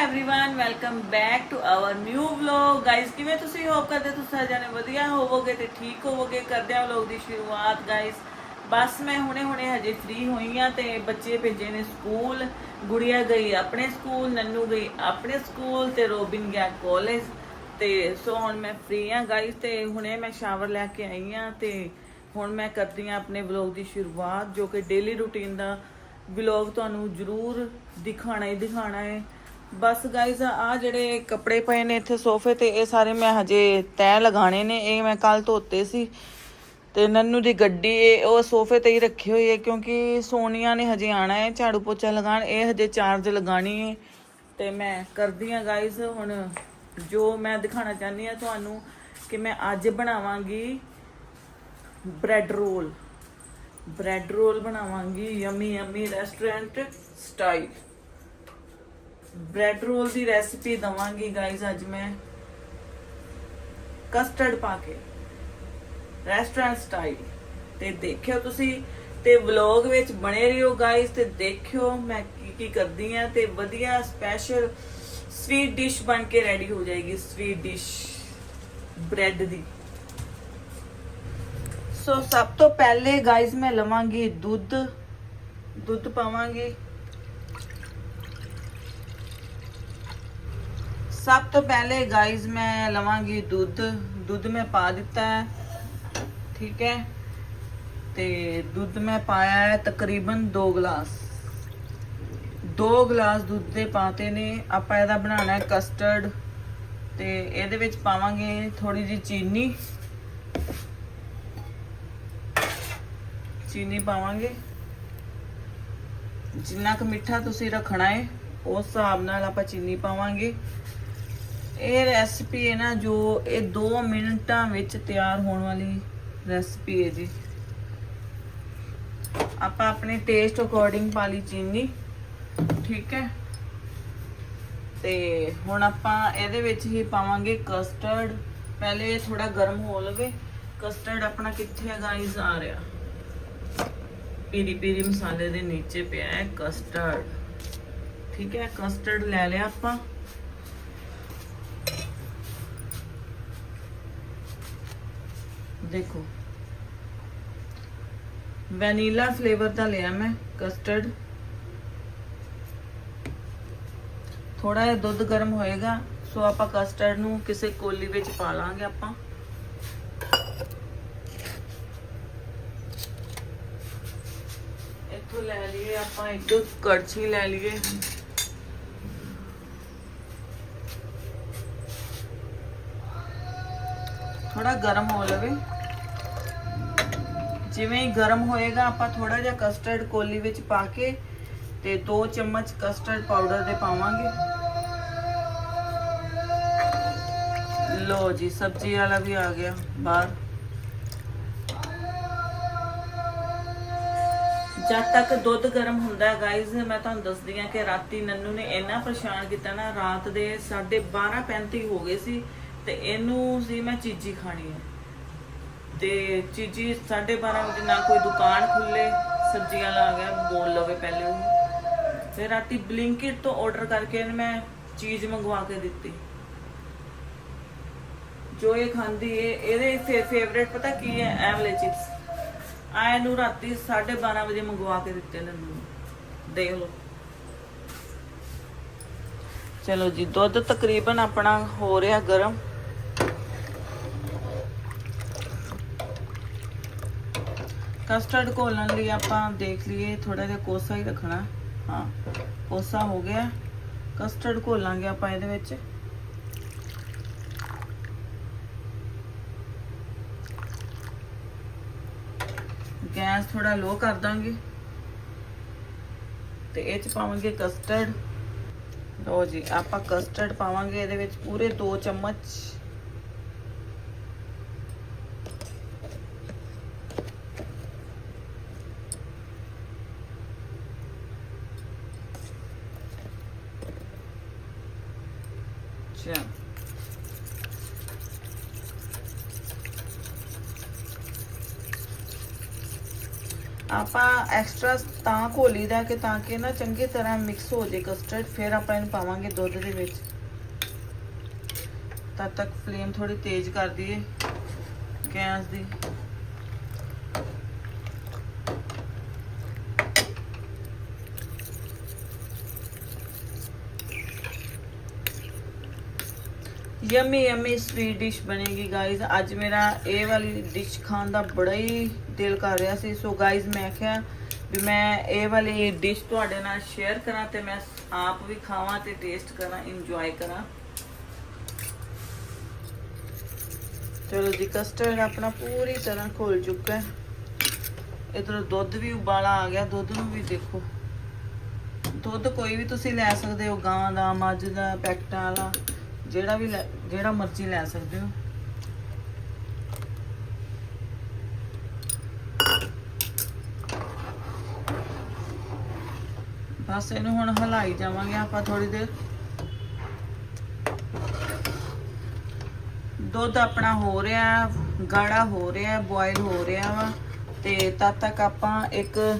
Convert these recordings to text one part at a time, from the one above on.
everyone welcome back to our new vlog guys ਕਿਵੇਂ ਤੁਸੀਂ hop ਕਰਦੇ ਤੁਸੀਂ ਸਾਰੇ ਜਾਣੇ ਵਧੀਆ ਹੋਵੋਗੇ ਤੇ ਠੀਕ ਹੋਵੋਗੇ ਕਰਦੇ ਆ ਵਲੌਗ ਦੀ ਸ਼ੁਰੂਆਤ ਗਾਇਸ ਬਸ ਮੈਂ ਹੁਣੇ ਹੁਣੇ ਹਜੇ ਫ੍ਰੀ ਹੋਈ ਆ ਤੇ ਬੱਚੇ ਭੇਜੇ ਨੇ ਸਕੂਲ ਗੁੜੀਆ ਗਈ ਆਪਣੇ ਸਕੂਲ ਨੰਨੂ ਗਈ ਆਪਣੇ ਸਕੂਲ ਤੇ ਰੋਬਿਨ ਗਿਆ ਕਾਲਜ ਤੇ ਸੋ ਹੁਣ ਮੈਂ ਫ੍ਰੀ ਆ ਗਾਇਸ ਤੇ ਹੁਣੇ ਮੈਂ ਸ਼ਾਵਰ ਲੈ ਕੇ ਆਈ ਆ ਤੇ ਹੁਣ ਮੈਂ ਕਰਦੀ ਆ ਆਪਣੇ ਵਲੌਗ ਦੀ ਸ਼ੁਰੂਆਤ ਜੋ ਕਿ ਡੇਲੀ ਰੂਟੀਨ ਦਾ ਵਲੌਗ ਤੁਹਾਨੂੰ ਜ਼ਰੂਰ ਦਿਖਾਣਾ ਹੀ ਦਿਖਾਣਾ ਹੈ ਬਸ ਗਾਇਜ਼ ਆ ਜਿਹੜੇ ਕੱਪੜੇ ਪਏ ਨੇ ਇੱਥੇ ਸੋਫੇ ਤੇ, ਇਹ ਸਾਰੇ ਮੈਂ ਹਜੇ ਤੈਅ ਲਗਾਣੇ ਨੇ। ਇਹ ਮੈਂ ਕੱਲ ਧੋਤੇ ਸੀ ਤੇ ਨੰਨੂ ਦੀ ਗੱਡੀ ਉਹ ਸੋਫੇ ਤੇ ਹੀ ਰੱਖੀ ਹੋਈ ਹੈ ਕਿਉਂਕਿ ਸੋਨੀਆ ਨੇ ਹਜੇ ਆਣਾ ਹੈ ਝਾੜੂ ਪੋਚਾ ਲਗਾਣ ਇਹ ਹਜੇ ਚਾਰਜ ਲਗਾਣੀ ਹੈ ਤੇ ਮੈਂ ਕਰਦੀ ਆ ਗਾਇਜ਼ ਹੁਣ ਜੋ ਮੈਂ ਦਿਖਾਣਾ ਚਾਹੁੰਦੀ ਆ ਤੁਹਾਨੂੰ ਕਿ ਮੈਂ ਅੱਜ ਬਣਾਵਾਂਗੀ ਬ੍ਰੈਡ ਰੋਲ ਬ੍ਰੈਡ ਰੋਲ ਬਣਾਵਾਂਗੀ yummy yummy restaurant style bread roll ਦੀ ਰੈਸਿਪੀ ਦਵਾਂਗੀ ਗਾਇਜ਼ ਅੱਜ ਮੈਂ ਕਸਟਰਡ ਪਾ ਕੇ ਰੈਸਟੋਰੈਂਟ ਸਟਾਈਲ ਤੇ ਦੇਖਿਓ ਤੁਸੀਂ, ਤੇ ਵਲੌਗ ਵਿੱਚ ਬਣੇ ਰਹੋ ਗਾਇਜ਼ ਤੇ ਦੇਖਿਓ ਮੈਂ ਕੀ ਕੀ ਕਰਦੀ ਆ, ਤੇ ਵਧੀਆ ਸਪੈਸ਼ਲ ਸਵੀਟ ਡਿਸ਼ ਬਣ ਕੇ ਰੈਡੀ ਹੋ ਜਾਏਗੀ ਸਵੀਟ ਡਿਸ਼ ਬ੍ਰੈਡ ਦੀ। ਸੋ ਸਭ ਤੋਂ ਪਹਿਲੇ ਗਾਇਜ਼ ਮੈਂ ਲਵਾਂਗੀ ਦੁੱਧ ਦੁੱਧ ਪਾਵਾਂਗੀ। ਸਭ ਤੋਂ ਪਹਿਲੇ ਗਾਇਜ਼ ਮੈਂ ਲਵਾਂਗੀ ਦੁੱਧ। ਦੁੱਧ ਮੈਂ ਪਾ ਦਿੱਤਾ ਹੈ। ਠੀਕ ਹੈ? ਤੇ ਦੁੱਧ ਮੈਂ ਪਾਇਆ ਹੈ ਤਕਰੀਬਨ 2 ਗਲਾਸ। 2 ਗਲਾਸ ਦੁੱਧ ਦੇ ਪਾਤੇ ਨੇ। ਆਪਾਂ ਇਹਦਾ ਬਣਾਉਣਾ ਹੈ ਕਸਟਰਡ ਤੇ ਇਹਦੇ ਵਿੱਚ ਪਾਵਾਂਗੇ ਥੋੜੀ ਜੀ ਚੀਨੀ। ਚੀਨੀ ਪਾਵਾਂਗੇ। ਜਿੰਨਾ ਕੁ ਮਿੱਠਾ ਤੁਸੀਂ ਰੱਖਣਾ ਹੈ, ਉਸ ਹਿਸਾਬ ਨਾਲ ਆਪਾਂ ਚੀਨੀ ਪਾਵਾਂਗੇ। ਇਹ ਰੈਸਪੀ ਹੈ ਨਾ ਜੋ ਇਹ 2 ਮਿੰਟਾਂ ਵਿੱਚ ਤਿਆਰ ਹੋਣ ਵਾਲੀ ਰੈਸਪੀ ਹੈ ਜੀ। ਆਪਾਂ ਆਪਣੇ ਟੇਸਟ ਅਕੋਰਡਿੰਗ ਪਾ ਲਈ ਚੀਨੀ, ਠੀਕ ਹੈ? ਤੇ ਹੁਣ ਆਪਾਂ ਇਹਦੇ ਵਿੱਚ ਹੀ ਪਾਵਾਂਗੇ ਕਸਟਰਡ ਪਹਿਲੇ ਇਹ ਥੋੜਾ ਗਰਮ ਹੋ ਲਵੇ। ਕਸਟਰਡ ਆਪਣਾ ਕਿੱਥੇ ਹੈ ਗਾਈਜ਼ ਆ ਰਿਹਾ। ਪੀਰੀ ਪੀਰੀ ਮਸਾਲੇ ਦੇ ਨੀਚੇ ਪਿਆ ਹੈ ਕਸਟਰਡ ਠੀਕ ਹੈ? ਕਸਟਰਡ ਲੈ ਲਿਆ ਆਪਾਂ। ਦੇਖੋ। ਵੈਨੀਲਾ ਫਲੇਵਰ ਦਾ ਲਿਆ ਮੈਂ ਕਸਟਰਡ ਥੋੜਾ ਜਿਹਾ ਦੁੱਧ ਗਰਮ ਹੋਏਗਾ, ਸੋ ਆਪਾਂ ਕਸਟਰਡ ਨੂੰ ਕਿਸੇ ਕੋਲੀ ਵਿੱਚ ਪਾ ਲਾਂਗੇ ਆਪਾਂ। ਇੱਥੋਂ ਲੈ ਲਈਏ ਆਪਾਂ ਇੱਕ ਕੜਛੀ ਲੈ ਲਈਏ। ਥੋੜਾ ਗਰਮ ਹੋ ਲਵੇ ਜਿਵੇਂ ਹੀ ਗਰਮ ਹੋਏਗਾ, ਆਪਾਂ ਥੋੜਾ ਜਿਹਾ ਕਸਟਰਡ ਕੋਲੀ ਵਿੱਚ ਪਾ ਕੇ ਤੇ 2 ਚਮਚ ਕਸਟਰਡ ਪਾਊਡਰ ਦੇ ਪਾਵਾਂਗੇ। ਲੋ ਜੀ, ਸਬਜ਼ੀ ਵਾਲਾ ਵੀ ਆ ਗਿਆ ਬਾਹਰ। ਜਦ ਤੱਕ ਦੁੱਧ ਗਰਮ ਹੁੰਦਾ ਹੈ ਗਾਇਜ਼ ਮੈਂ ਤੁਹਾਨੂੰ ਦੱਸਦੀ ਆ ਕਿ ਰਾਤੀ ਨੰਨੂ ਨੇ ਇੰਨਾ ਪਰੇਸ਼ਾਨ ਕੀਤਾ ਨਾ, ਰਾਤ ਦੇ 12:35 ਹੋ ਗਏ ਸੀ ਤੇ ਇਹਨੂੰ ਸੀ ਮੈਂ ਚੀਜੀ ਖਾਣੀ ਹੈ। ਤੇ ਚੀਜੀ 12:30 ਵਜੇ ਨਾ ਕੋਈ ਦੁਕਾਨ ਖੁੱਲੇ ਸਬਜ਼ੀਆਂ ਵਾਲਾ ਗਿਆ, ਬੋਲ ਲਵੇ ਪਹਿਲੇ ਉਹ। ਫਿਰ ਰਾਤੀ ਬਲਿੰਕਿਟ ਤੋਂ ਆਰਡਰ ਕਰਕੇ ਮੈਂ ਚੀਜ਼ ਮੰਗਵਾ ਕੇ ਦਿੱਤੀ। ਜੋ ਇਹ ਖਾਂਦੀ ਏ, ਇਹਦੇ ਫੇਵਰੇਟ ਪਤਾ ਕੀ ਹੈ ਇਹ ਚਿਪਸ ਆਏ ਨੂੰ ਰਾਤੀ 12:30 ਵਜੇ ਮੰਗਵਾ ਕੇ ਦਿੱਤੇ ਨੇ ਮੈਨੂੰ ਦੇਖ ਲਓ। ਚਲੋ ਜੀ, ਦੁੱਧ ਤਕਰੀਬਨ ਆਪਣਾ ਹੋ ਰਿਹਾ ਗਰਮ। ਕਸਟਰਡ ਘੋਲਣ ਲਈ ਆਪਾਂ ਦੇਖ ਲਈਏ ਥੋੜਾ ਜਿਹਾ ਕੋਸਾ ਹੀ ਰੱਖਣਾ। ਹਾਂ, ਕੋਸਾ ਹੋ ਗਿਆ। ਕਸਟਰਡ ਘੋਲਾਂਗੇ ਆਪਾਂ ਇਹਦੇ ਵਿੱਚ। ਗੈਸ ਥੋੜਾ ਲੋ ਕਰ ਦਾਂਗੇ। ਤੇ ਇਹ ਚ ਪਾਵਾਂਗੇ ਕਸਟਰਡ ਲੋ ਜੀ, ਆਪਾਂ ਕਸਟਰਡ ਪਾਵਾਂਗੇ ਇਹਦੇ ਵਿੱਚ ਪੂਰੇ 2 ਚਮਚ। ਅੱਛਾ ਆਪਾਂ ਐਕਸਟਰਾ ਤਾਂ ਘੋਲੀ ਦਾ ਕਿ ਤਾਂ ਕਿ ਨਾ ਚੰਗੀ ਤਰ੍ਹਾਂ ਮਿਕਸ ਹੋ ਜੇ ਕਸਟਰਡ ਫਿਰ ਆਪਾਂ ਇਹਨੂੰ ਪਾਵਾਂਗੇ ਦੁੱਧ ਦੇ ਵਿੱਚ। ਤਦ ਤੱਕ ਫਲੇਮ ਥੋੜੀ ਤੇਜ਼ ਕਰ ਦਈਏ ਗੈਸ ਦੀ। ਯਮੀ ਯਮੀ ਸਵੀਟ ਡਿਸ਼ ਬਣੇਗੀ ਗਾਇਜ਼ ਅੱਜ ਮੇਰਾ ਇਹ ਵਾਲੀ ਡਿਸ਼ ਖਾਣ ਦਾ ਬੜਾ ਹੀ ਦਿਲ ਕਰ ਰਿਹਾ ਸੀ। ਸੋ ਗਾਇਜ਼ ਮੈਂ ਕਿਹਾ ਵੀ ਮੈਂ ਇਹ ਵਾਲੀ ਡਿਸ਼ ਤੁਹਾਡੇ ਨਾਲ ਸ਼ੇਅਰ ਕਰਾਂ ਤੇ ਮੈਂ ਆਪ ਵੀ ਖਾਵਾਂ ਤੇ ਟੇਸਟ ਕਰਾਂ ਇੰਜੋਏ ਕਰਾਂ। ਚਲੋ ਜੀ ਕਸਟਰਡ ਆਪਣਾ ਪੂਰੀ ਤਰ੍ਹਾਂ ਖੁੱਲ ਚੁੱਕਾ ਹੈ। ਇਧਰ ਦੁੱਧ ਵੀ ਉਬਾਲਾ ਆ ਗਿਆ। ਦੁੱਧ ਨੂੰ ਵੀ ਦੇਖੋ। ਦੁੱਧ ਕੋਈ ਵੀ ਤੁਸੀਂ ਲੈ ਸਕਦੇ ਹੋ, ਗਾਂ ਦਾ, ਮੱਝ ਦਾ, ਪੈਕਟਾਂ ਵਾਲਾ। ਜਿਹੜਾ ਵੀ ਲੈ- ਜਿਹੜਾ ਮਰਜ਼ੀ ਲੈ ਸਕਦੇ ਹੋ। ਬਸ ਇਹਨੂੰ ਹੁਣ ਹਲਾਈ ਜਾਵਾਂਗੇ ਆਪਾਂ ਥੋੜੀ ਦੇਰ। ਦੁੱਧ ਆਪਣਾ ਹੋ ਰਿਹਾ, ਗਾੜਾ ਹੋ ਰਿਹਾ ਬੋਇਲ ਹੋ ਰਿਹਾ ਵਾ। ਤੇ ਤਦ ਤੱਕ ਆਪਾਂ ਇੱਕ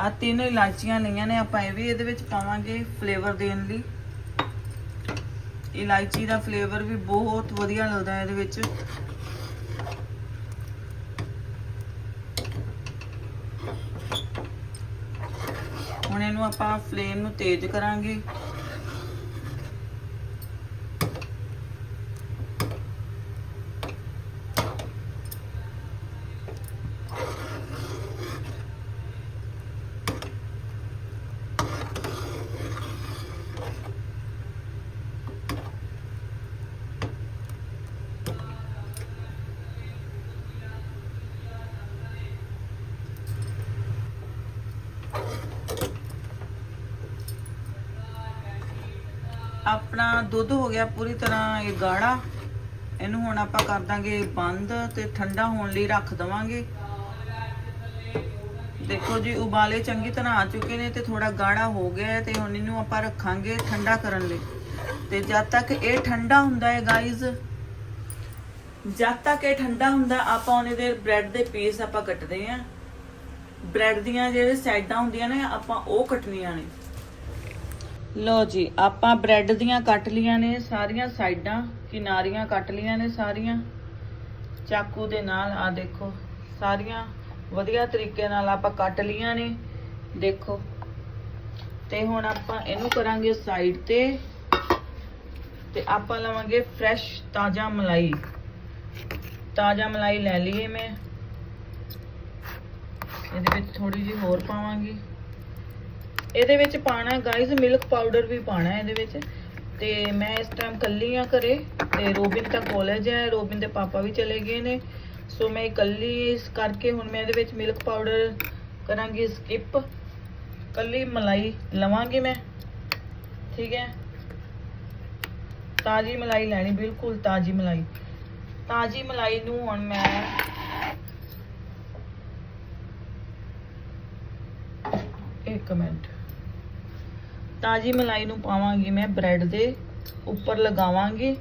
ਆ ਤਿੰਨ ਇਲਾਚੀਆਂ ਲਈਆਂ ਨੇ, ਆਪਾਂ ਇਹ ਵੀ ਇਹਦੇ ਵਿੱਚ ਪਾਵਾਂਗੇ ਫਲੇਵਰ ਦੇਣ ਲਈ। ਇਲਾਇਚੀ ਦਾ ਫਲੇਵਰ ਵੀ ਬਹੁਤ ਵਧੀਆ ਲੱਗਦਾ ਹੈ ਇਹਦੇ ਵਿੱਚ। ਹੁਣ ਇਹਨੂੰ ਆਪਾਂ ਫਲੇਮ ਨੂੰ ਤੇਜ਼ ਕਰਾਂਗੇ। ਆਪਣਾ ਦੁੱਧ ਹੋ ਗਿਆ, ਪੂਰੀ ਤਰ੍ਹਾਂ ਇਹ ਗਾੜਾ। ਇਹਨੂੰ ਹੁਣ ਆਪਾਂ ਕਰ ਦਾਂਗੇ ਬੰਦ ਤੇ ਠੰਡਾ ਹੋਣ ਲਈ ਰੱਖ ਦਵਾਂਗੇ। ਦੇਖੋ ਜੀ, ਉਬਾਲੇ ਚੰਗੀ ਤਰ੍ਹਾਂ ਆ ਚੁੱਕੇ ਨੇ ਤੇ ਥੋੜਾ ਗਾੜਾ ਹੋ ਗਿਆ ਤੇ ਹੁਣ ਇਹਨੂੰ ਆਪਾਂ ਰੱਖਾਂਗੇ ਠੰਡਾ ਕਰਨ ਲਈ। ਤੇ ਜਦ ਤੱਕ ਇਹ ਠੰਡਾ ਹੁੰਦਾ ਹੈ ਗਾਇਜ਼ ਜਦ ਤੱਕ ਇਹ ਠੰਡਾ ਹੁੰਦਾ, ਆਪਾਂ ਉਹਨੇ ਦੇ ਬ੍ਰੈਡ ਦੇ ਪੀਸ ਆਪਾਂ ਕੱਟਦੇ ਆਂ ਬ੍ਰੈਡ ਦੀਆਂ ਜਿਹੜੇ ਸਾਈਡਾਂ ਹੁੰਦੀਆਂ ਨੇ, ਆਪਾਂ ਉਹ ਕੱਟਣੀਆਂ ਨੇ। ਲੋ ਜੀ, ਆਪਾਂ ਬ੍ਰੈਡ ਦੀਆਂ ਕੱਟ ਲੀਆਂ ਨੇ, ਸਾਰੀਆਂ ਸਾਈਡਾਂ, ਕਿਨਾਰੀਆਂ ਕੱਟ ਲੀਆਂ ਨੇ ਸਾਰੀਆਂ। ਚਾਕੂ ਦੇ ਨਾਲ ਆ ਦੇਖੋ, ਸਾਰੀਆਂ ਵਧੀਆ ਤਰੀਕੇ ਨਾਲ ਆਪਾਂ ਕੱਟ ਲੀਆਂ ਨੇ, ਦੇਖੋ। ਤੇ ਹੁਣ ਆਪਾਂ ਇਹਨੂੰ ਕਰਾਂਗੇ ਸਾਈਡ ਤੇ ਤੇ ਆਪਾਂ ਲਵਾਂਗੇ ਫਰੈਸ਼ ਤਾਜ਼ਾ ਮਲਾਈ। ਤਾਜ਼ਾ ਮਲਾਈ ਲੈ ਲਈਏ ਮੈਂ। ਇਹਦੇ ਵਿੱਚ ਥੋੜੀ ਜਿਹੀ ਹੋਰ ਪਾਵਾਂਗੀ। ਇਹਦੇ ਵਿੱਚ ਪਾਣਾ ਗਾਇਜ਼ ਮਿਲਕ ਪਾਊਡਰ ਵੀ ਪਾਣਾ ਇਹਦੇ ਵਿੱਚ। ਤੇ ਮੈਂ ਇਸ ਟਾਈਮ ਕੱਲੀ ਆ ਘਰੇ, ਤੇ ਰੋਬਿਨ ਤਾਂ ਕਾਲਜ ਹੈ, ਰੋਬਿਨ ਦੇ ਪਾਪਾ ਵੀ ਚਲੇ ਗਏ ਨੇ। ਸੋ ਮੈਂ ਇਕੱਲੀ ਇਸ ਕਰਕੇ ਹੁਣ ਮੈਂ ਇਹਦੇ ਵਿੱਚ ਮਿਲਕ ਪਾਊਡਰ ਕਰਾਂਗੀ ਸਕਿਪ ਕੱਲੀ ਮਲਾਈ ਲਵਾਂਗੀ ਮੈਂ, ਠੀਕ ਹੈ? ਤਾਜੀ ਮਲਾਈ ਲੈਣੀ, ਬਿਲਕੁਲ ਤਾਜੀ ਮਲਾਈ। ਤਾਜੀ ਮਲਾਈ ਨੂੰ ਹੁਣ ਮੈਂ ਇੱਕ ਮਿੰਟ। ਤਾਜੀ ਮਲਾਈ ਨੂੰ ਪਾਵਾਂਗੀ ਮੈਂ ਬ੍ਰੈਡ ਦੇ ਉੱਪਰ ਲਗਾਵਾਂਗੀ।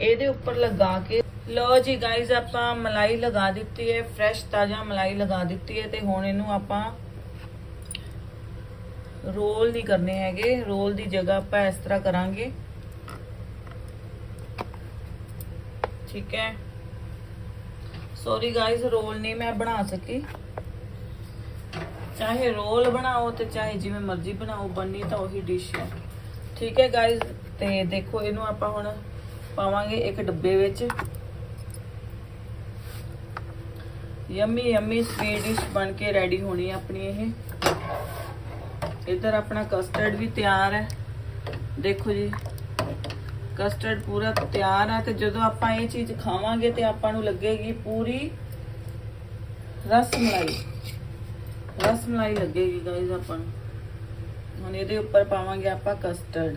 ਇਹਦੇ ਉੱਪਰ ਲਗਾ ਕੇ ਲੋ ਜੀ ਗਾਇਜ਼ ਆਪਾਂ ਮਲਾਈ ਲਗਾ ਦਿੱਤੀ ਹੈ ਫਰੈਸ਼ ਤਾਜ਼ਾ ਮਲਾਈ ਲਗਾ ਦਿੱਤੀ ਹੈ ਤੇ ਹੁਣ ਇਹਨੂੰ ਆਪਾਂ ਰੋਲ ਨਹੀਂ ਕਰਨੇ ਹੈਗੇ। ਰੋਲ ਦੀ ਜਗ੍ਹਾ ਆਪਾਂ ਇਸ ਤਰ੍ਹਾਂ ਕਰਾਂਗੇ। ਠੀਕ ਹੈ। ਸੌਰੀ ਗਾਇਜ਼ ਰੋਲ ਨਹੀਂ ਮੈਂ ਬਣਾ ਸਕੀ। ਚਾਹੇ ਰੋਲ ਬਣਾਓ ਤੇ ਚਾਹੇ ਜਿਵੇਂ ਮਰਜ਼ੀ ਬਣਾਓ ਬੰਨੀ ਤਾਂ ਉਹੀ ਡਿਸ਼ ਹੈ। ਠੀਕ ਹੈ ਗਾਇਜ਼ ਤੇ ਦੇਖੋ ਇਹਨੂੰ ਆਪਾਂ ਹੁਣ ਪਾਵਾਂਗੇ ਇੱਕ ਡੱਬੇ ਵਿੱਚ। ਯੰਮੀ ਯੰਮੀ ਸਵੀਟ ਡਿਸ਼ ਬਣ ਕੇ ਰੈਡੀ ਹੋਣੀ ਹੈ ਆਪਣੀ ਇਹ। ਇੱਧਰ ਆਪਣਾ ਕਸਟਰਡ ਵੀ ਤਿਆਰ ਹੈ। ਦੇਖੋ ਜੀ ਕਸਟਰਡ ਪੂਰਾ ਤਿਆਰ ਹੈ ਤੇ ਜਦੋਂ ਆਪਾਂ ਇਹ ਚੀਜ਼ ਖਾਵਾਂਗੇ ਤੇ ਆਪਾਂ ਨੂੰ ਲੱਗੇਗੀ ਪੂਰੀ ਰਸ ਮਲਾਈ। ਰਸ ਮਲਾਈ ਲੱਗੇਗੀ ਗਾਇਜ਼ ਆਪਾਂ ਨੂੰ। ਹੁਣ ਇਹਦੇ ਉੱਪਰ ਪਾਵਾਂਗੇ ਆਪਾਂ ਕਸਟਰਡ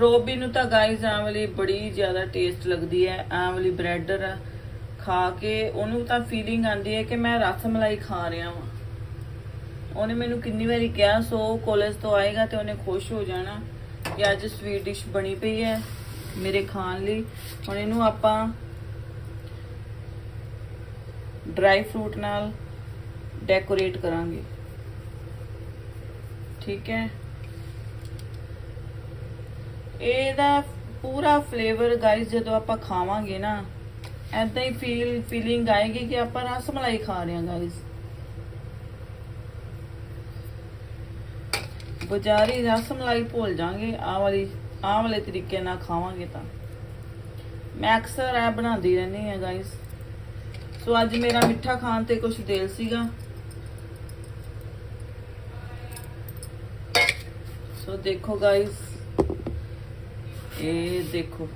ਰੋਬੀ ਨੂੰ ਤਾਂ ਗਾਈਜ਼ ਆਹ ਵਾਲੀ ਬੜੀ ਜ਼ਿਆਦਾ ਟੇਸਟ ਲੱਗਦੀ ਹੈ ਆਹ ਵਾਲੀ ਬ੍ਰੈਡ ਖਾ ਕੇ ਉਹਨੂੰ ਤਾਂ ਫੀਲਿੰਗ ਆਉਂਦੀ ਹੈ ਕਿ ਮੈਂ ਰਸ ਮਲਾਈ ਖਾ ਰਿਹਾ ਹਾਂ ਉਹਨੇ ਮੈਨੂੰ ਕਿੰਨੀ ਵਾਰੀ ਕਿਹਾ, ਸੋ ਕਾਲਜ ਤੋਂ ਆਏਗਾ ਤੇ ਉਹਨੇ ਖੁਸ਼ ਹੋ ਜਾਣਾ ਕਿ ਅੱਜ ਸਵੀਟ ਡਿਸ਼ ਬਣੀ ਪਈ ਹੈ ਮੇਰੇ ਖਾਣ ਲਈ। ਹੁਣ ਇਹਨੂੰ ਆਪਾਂ ਡਰਾਈ ਫਰੂਟ ਨਾਲ ਡੈਕੋਰੇਟ ਕਰਾਂਗੇ। ਠੀਕ ਹੈ? ਇਹਦਾ ਪੂਰਾ ਫਲੇਵਰ ਗਾਇਸ ਜਦੋਂ ਆਪਾਂ ਖਾਵਾਂਗੇ ਨਾ ਐਦਾਂ ਹੀ ਫੀਲ ਫੀਲਿੰਗ ਆਏਗੀ ਕਿ ਆਪਾਂ ਰਸ ਮਲਾਈ ਖਾ ਰਹੇ ਹਾਂ ਗਾਈਸ ਬਜ਼ਾਰੀ ਰਸ ਮਲਾਈ ਭੁੱਲ ਜਾਾਂਗੇ ਆ ਵਾਲੀ ਆ ਵਾਲੇ ਤਰੀਕੇ ਨਾਲ ਖਾਵਾਂਗੇ ਤਾਂ। ਮੈਂ ਅਕਸਰ ਇਹ ਬਣਾਉਂਦੀ ਰਹਿੰਦੀ ਹਾਂ ਗਾਈਸ ਸੋ ਅੱਜ ਮੇਰਾ ਮਿੱਠਾ ਖਾਣ ਤੇ ਕੁਝ ਦਿਲ ਸੀਗਾ। ਸੋ ਦੇਖੋ ਗਾਇਸ ਇਹ ਦੇਖੋ।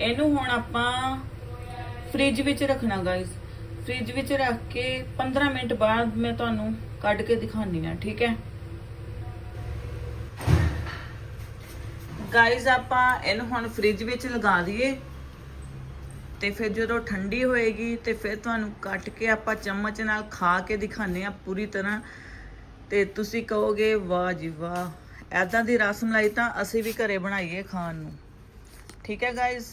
ਇਹਨੂੰ ਹੁਣ ਆਪਾਂ ਫ੍ਰਿਜ ਵਿੱਚ ਰੱਖਣਾ ਗਾਇਸ ਫ੍ਰਿਜ ਵਿੱਚ ਰੱਖ ਕੇ 15 ਮਿੰਟ ਬਾਅਦ ਮੈਂ ਤੁਹਾਨੂੰ ਕੱਢ ਕੇ ਦਿਖਾਉਣੀ ਆ ਠੀਕ ਹੈ? ਗਾਇਸ ਆਪਾਂ ਇਹਨੂੰ ਹੁਣ ਫ੍ਰਿਜ ਵਿੱਚ ਲਗਾ ਦਈਏ। ਤੇ ਫਿਰ ਜਦੋਂ ਠੰਡੀ ਹੋਏਗੀ ਤੇ ਫਿਰ ਤੁਹਾਨੂੰ ਕੱਟ ਕੇ ਆਪਾਂ ਚਮਚ ਨਾਲ ਖਾ ਕੇ ਦਿਖਾਣੇ ਆ ਪੂਰੀ ਤਰ੍ਹਾਂ। ਤੇ ਤੁਸੀਂ ਕਹੋਗੇ, ਵਾਹ ਜੀ ਵਾਹ ਐਦਾਂ ਦੀ ਰਸ ਮਲਾਈ ਤਾਂ ਅਸੀਂ ਵੀ ਘਰੇ ਬਣਾਈਏ ਖਾਣ ਨੂੰ। ਠੀਕ ਹੈ ਗਾਇਸ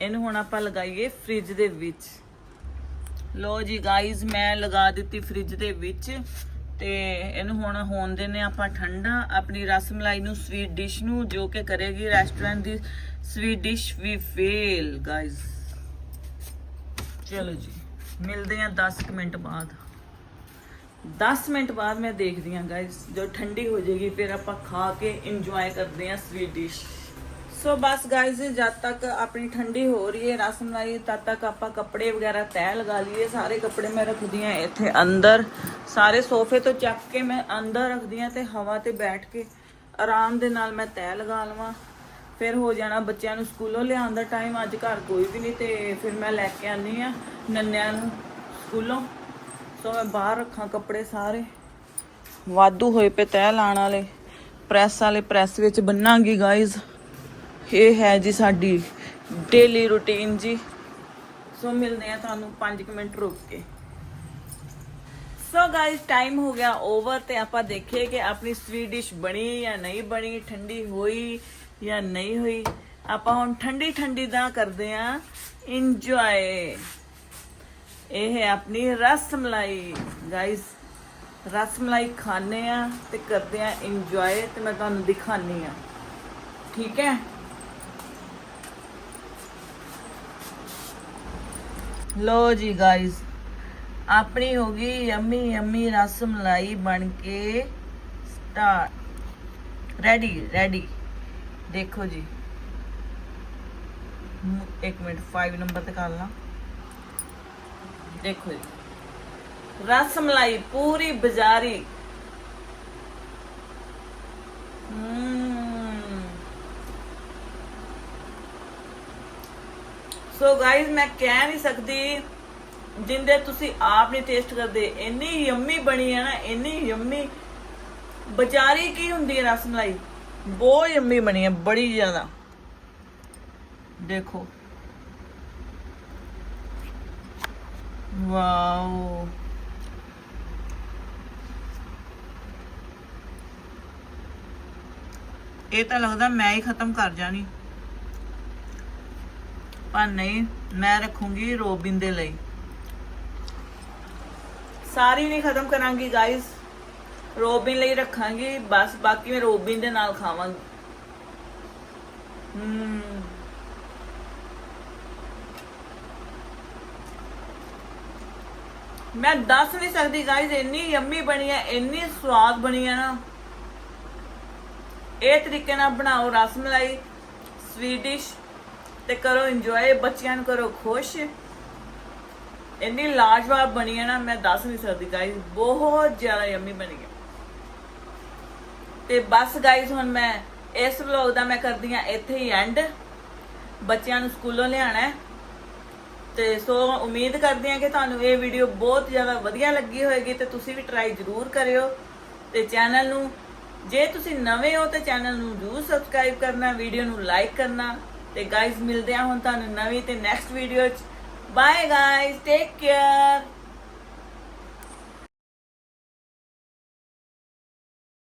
ਇਹਨੂੰ ਹੁਣ ਆਪਾਂ ਲਗਾਈਏ ਫ੍ਰਿਜ ਦੇ ਵਿੱਚ। ਲੋ ਜੀ ਗਾਇਸ ਮੈਂ ਲਗਾ ਦਿੱਤੀ ਫ੍ਰਿਜ ਦੇ ਵਿੱਚ ਤੇ ਇਹਨੂੰ ਹੁਣ ਹੋਣ ਦੇਨੇ ਆਪਾਂ ਠੰਡਾ। ਆਪਣੀ ਰਸਮਲਾਈ ਨੂੰ ਸਵੀਟ ਡਿਸ਼ ਨੂੰ ਜੋ ਕਿ ਕਰੇਗੀ ਰੈਸਟੋਰੈਂਟ ਦੀ ਸਵੀਟ ਡਿਸ਼ ਵੀ ਫੇਲ ਗਾਇਸ ਚਲੋ ਜੀ, ਮਿਲਦੇ ਆ 10 ਮਿੰਟ ਬਾਅਦ। 10 ਮਿੰਟ ਬਾਅਦ ਮੈਂ ਦੇਖਦੀ ਆ ਗਾਇਸ ਜੋ ਠੰਡੀ ਹੋ ਜਾਏਗੀ, ਫਿਰ ਆਪਾਂ ਖਾ ਕੇ ਇੰਜੋਏ ਕਰਦੇ ਆ ਸਵੀਟ ਡਿਸ਼ ਸੋ ਬਸ ਗਾਇਸ ਜਦ ਤੱਕ ਆਪਣੀ ਠੰਡੀ ਹੋ ਰਹੀ ਹੈ, ਰਸ ਮਲਾਈ, ਤਦ ਤੱਕ ਆਪਾਂ ਕੱਪੜੇ ਵਗੈਰਾ ਤੈਅ ਲਗਾ ਲਈਏ। ਸਾਰੇ ਕੱਪੜੇ ਮੈਂ ਰੱਖਦੀ ਆ ਇੱਥੇ ਅੰਦਰ। ਸਾਰੇ ਸੋਫੇ ਤੋਂ ਚੱਕ ਕੇ ਮੈਂ ਅੰਦਰ ਰੱਖਦੀ ਆ ਤੇ ਹਵਾ ਤੇ ਬੈਠ ਕੇ ਆਰਾਮ ਦੇ ਨਾਲ ਮੈਂ ਤੈਅ ਲਗਾ ਲਵਾਂ। ਫਿਰ ਹੋ ਜਾਣਾ ਬੱਚਿਆਂ ਨੂੰ ਸਕੂਲੋਂ ਲਿਆਉਣ ਦਾ ਟਾਈਮ ਅੱਜ ਘਰ ਕੋਈ ਵੀ ਨਹੀਂ ਤੇ ਫਿਰ ਮੈਂ ਲੈ ਕੇ ਆਨੀ ਆ ਨੰਨਿਆਂ ਨੂੰ ਸਕੂਲੋਂ। ਸੋ ਮੈਂ ਬਾਹਰ ਰੱਖਾਂ ਕੱਪੜੇ ਸਾਰੇ। ਵਾਧੂ ਹੋਏ ਪਏ ਤੈਅ ਲਾਣ ਵਾਲੇ। ਪ੍ਰੈਸ ਵਾਲੇ ਪ੍ਰੈਸ ਵਿੱਚ ਬੰਨਾਂਗੀ ਗਾਇਜ਼ ਇਹ ਹੈ ਜੀ ਸਾਡੀ ਡੇਲੀ ਰੁਟੀਨ ਜੀ। ਸੋ ਮਿਲਦੇ ਆ ਤੁਹਾਨੂੰ 5 ਮਿੰਟ ਰੁਕ ਕੇ। ਸੋ ਗਾਇਸ ਟਾਈਮ ਹੋ ਗਿਆ ਓਵਰ ਤੇ ਆਪਾਂ ਦੇਖੀਏ ਕਿ ਆਪਣੀ ਸਵੀਟ ਡਿਸ਼ ਬਣੀ ਜਾਂ ਨਹੀਂ ਬਣੀ, ਠੰਡੀ ਹੋਈ ਜਾਂ ਨਹੀਂ ਹੋਈ ਆਪਾਂ ਹੁਣ ਠੰਡੀ ਠੰਡੀ ਦਾ ਕਰਦੇ ਆ ਇੰਜੋਏ ਇਹ ਹੈ ਆਪਣੀ ਰਸ ਮਲਾਈ ਗਾਇਸ ਰਸ ਮਲਾਈ ਖਾਣੇ ਆ ਤੇ ਕਰਦੇ ਆ ਇੰਜੋਏ ਤੇ ਮੈਂ ਤੁਹਾਨੂੰ ਦਿਖਾਣੀ ਆ ਠੀਕ ਹੈ ਲੋ ਜੀ ਗਾਇਸ ਆਪਣੀ ਹੋ ਗਈ ਯੰਮੀ ਯੰਮੀ ਰਸ ਮਲਾਈ ਬਣ ਕੇ ਸਟਾਰਟ ਰੈਡੀ ਰੈਡੀ ਦੇਖੋ ਜੀ। ਇੱਕ ਮਿੰਟ 5 ਨੰਬਰ ਤੇ ਕਰ ਲਾਂ। ਦੇਖੋ ਜੀ। ਰਸ ਮਲਾਈ ਪੂਰੀ ਬਾਜ਼ਾਰੀ। ਸੋ ਗਾਇਜ਼ ਮੈਂ ਕਹਿ ਨਹੀਂ ਸਕਦੀ ਜਿੰਦੇ ਤੁਸੀਂ ਆਪ ਨਹੀਂ ਟੇਸਟ ਕਰਦੇ। ਇੰਨੀ ਯੰਮੀ ਬਣੀ ਹੈ ਨਾ, ਇੰਨੀ ਯੰਮੀ ਬਜ਼ਾਰੀ ਕੀ ਹੁੰਦੀ ਹੈ ਰਸ ਮਲਾਈ? ਬਹੁਤ ਯੰਮੀ ਬਣੀ ਹੈ, ਬੜੀ ਜ਼ਿਆਦਾ। ਦੇਖੋ। ਵਾਓ। ਇਹ ਤਾਂ ਲੱਗਦਾ ਮੈਂ ਹੀ ਖਤਮ ਕਰ ਜਾਣੀ। ਪਰ ਨਹੀਂ, ਮੈਂ ਰੱਖੂੰਗੀ ਰੋਬਿਨ ਦੇ ਲਈ। ਸਾਰੀ ਨਹੀਂ ਖਤਮ ਕਰਾਂਗੀ ਗਾਇਸ ਰੋਬਿਨ ਲਈ ਰੱਖਾਂਗੀ, ਬਸ ਬਾਕੀ ਮੈਂ ਰੋਬਿਨ ਦੇ ਨਾਲ ਖਾਵਾਂਗੀ। ਹਮ ਮੈਂ ਦੱਸ ਨਹੀਂ ਸਕਦੀ ਗਾਇਸ ਇੰਨੀ ਯੰਮੀ ਬਣੀ ਹੈ ਇੰਨੀ ਸਵਾਦ ਬਣੀ ਹੈ ਨਾ। ਇਹ ਤਰੀਕੇ ਨਾਲ ਬਣਾਓ ਰਸ ਮਲਾਈ ਸਵੀਟ ਡਿਸ਼ ਤੇ ਕਰੋ ਇੰਜੋਏ ਬੱਚਿਆਂ ਨੂੰ ਕਰੋ ਖੁਸ਼। ਇੰਨੀ ਲਾਜਵਾਬ ਬਣੀ ਹੈ ਨਾ, ਮੈਂ ਦੱਸ ਨਹੀਂ ਸਕਦੀ ਗਾਇਸ ਬਹੁਤ ਜ਼ਿਆਦਾ ਯੰਮੀ ਬਣੀ ਹੈ ਤੇ ਬਸ ਗਾਇਸ ਹੁਣ ਮੈਂ ਇਸ ਵਲੌਗ ਦਾ ਮੈਂ ਕਰਦੀ ਆ ਇੱਥੇ ਹੀ ਐਂਡ ਬੱਚਿਆਂ ਨੂੰ ਸਕੂਲੋਂ ਲਿਆਣਾ ਹੈ। ਤੇ ਸੋ ਉਮੀਦ ਕਰਦੇ ਹਾਂ ਕਿ ਤੁਹਾਨੂੰ ਇਹ ਵੀਡੀਓ ਬਹੁਤ ਜ਼ਿਆਦਾ ਵਧੀਆ ਲੱਗੀ ਹੋਵੇਗੀ ਤੇ ਤੁਸੀਂ ਵੀ ਟਰਾਈ ਜ਼ਰੂਰ ਕਰਿਓ। ਤੇ ਚੈਨਲ ਨੂੰ, ਜੇ ਤੁਸੀਂ ਨਵੇਂ ਹੋ ਤੇ ਚੈਨਲ ਨੂੰ ਜ਼ਰੂਰ ਸਬਸਕ੍ਰਾਈਬ ਕਰਨਾ ਵੀਡੀਓ ਨੂੰ ਲਾਈਕ ਕਰਨਾ। ਤੇ ਗਾਇਜ਼ ਮਿਲਦੇ ਆ ਹੁਣ ਤੁਹਾਨੂੰ ਨਵੀਂ ਤੇ ਨੈਕਸਟ ਵੀਡੀਓ ਚ। Bye guys take care